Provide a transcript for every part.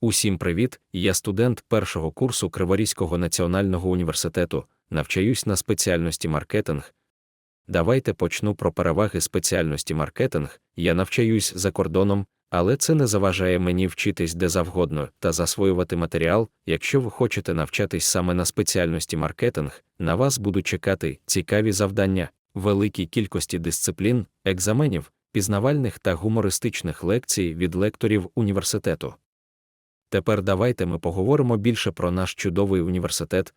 Усім привіт! Я студент першого курсу Криворізького національного університету, навчаюсь на спеціальності маркетинг. Давайте почну про переваги спеціальності маркетинг. Я навчаюсь за кордоном, але це не заважає мені вчитись де завгодно та засвоювати матеріал. Якщо ви хочете навчатись саме на спеціальності маркетинг, на вас будуть чекати цікаві завдання, великій кількості дисциплін, екзаменів, пізнавальних та гумористичних лекцій від лекторів університету. Тепер давайте ми поговоримо більше про наш чудовий університет.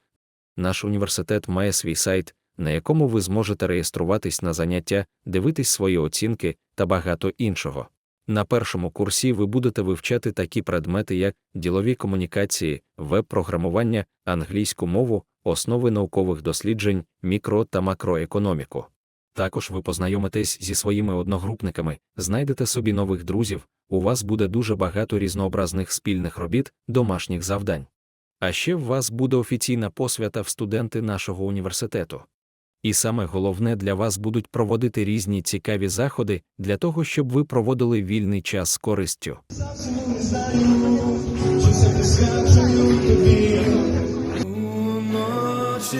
Наш університет має свій сайт, на якому ви зможете реєструватись на заняття, дивитись свої оцінки та багато іншого. На першому курсі ви будете вивчати такі предмети, як ділові комунікації, веб-програмування, англійську мову, основи наукових досліджень, мікро та макроекономіку. Також ви познайомитесь зі своїми одногрупниками, знайдете собі нових друзів, у вас буде дуже багато різнообразних спільних робіт, домашніх завдань. А ще в вас буде офіційна посвята в студенти нашого університету. І саме головне для вас будуть проводити різні цікаві заходи для того, щоб ви проводили вільний час з користю. Уночі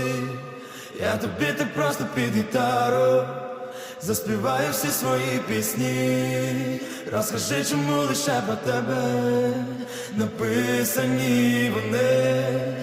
я тобі так просто під гітару Заспіваю всі свої пісні, розкажи, чому лише про тебе написані вони.